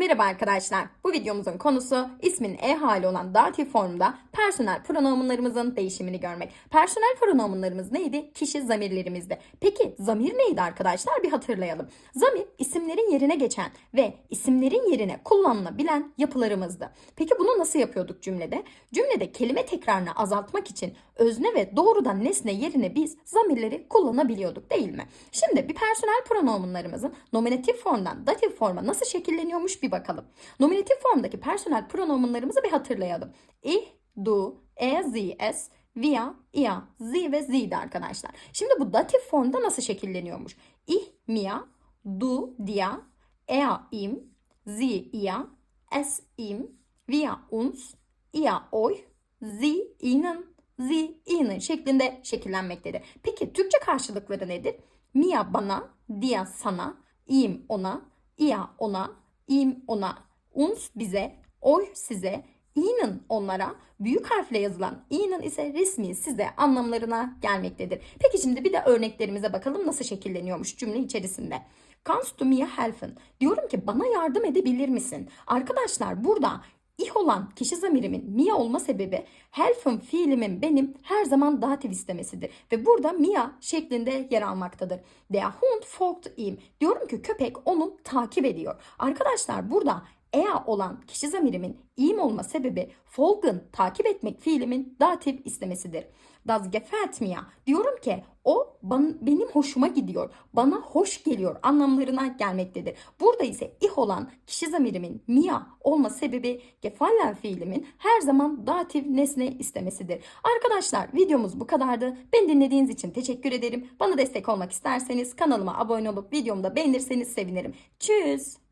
Merhaba arkadaşlar. Bu videomuzun konusu ismin E hali olan datif formda personel pronomunlarımızın değişimini görmek. Personel pronomunlarımız neydi? Kişi zamirlerimizdi. Peki zamir neydi arkadaşlar? Bir hatırlayalım. Zamir isimlerin yerine geçen ve isimlerin yerine kullanılabilen yapılarımızdı. Peki bunu nasıl yapıyorduk cümlede? Cümlede kelime tekrarını azaltmak için özne ve doğrudan nesne yerine biz zamirleri kullanabiliyorduk değil mi? Şimdi bir personel pronomunlarımızın nominatif formdan datif forma nasıl şekilleniyormuş bir bakalım. Nominatif formdaki personel pronomunlarımızı bir hatırlayalım. Ich, du, er, sie, es, wir, ihr, sie ve z'di arkadaşlar. Şimdi bu datif formda nasıl şekilleniyormuş? Ich, mir, du, dir, er, ihm, sie, ihr, es, ihm, wir, uns, ihr, euch, sie, ihnen, sie, ihnen şeklinde şekillenmektedir. Peki Türkçe karşılıkları nedir? Mia bana, dia sana, im ona, ia ona, im ona, uns bize, oy size, ihnen onlara, büyük harfle yazılan ihnen ise resmi size anlamlarına gelmektedir. Peki şimdi bir de örneklerimize bakalım nasıl şekilleniyormuş cümle içerisinde. Kannst du mir helfen? Diyorum ki bana yardım edebilir misin? Arkadaşlar burada İh olan kişi zamirimin mia olma sebebi helfen fiilimin benim her zaman datif istemesidir. Ve burada mia şeklinde yer almaktadır. Der Hund folgt ihm. Diyorum ki köpek onu takip ediyor. Arkadaşlar burada ea olan kişi zamirimin ihm olma sebebi folgen takip etmek fiilimin datif istemesidir. Das gefällt mir. Diyorum ki o ban- benim hoşuma gidiyor. Bana hoş geliyor anlamlarına gelmektedir. Burada ise ih olan kişi zamirimin mia olma sebebi gefallen fiilimin her zaman datif nesne istemesidir. Arkadaşlar videomuz bu kadardı. Beni dinlediğiniz için teşekkür ederim. Bana destek olmak isterseniz kanalıma abone olup videomu da beğenirseniz sevinirim. Tschüss.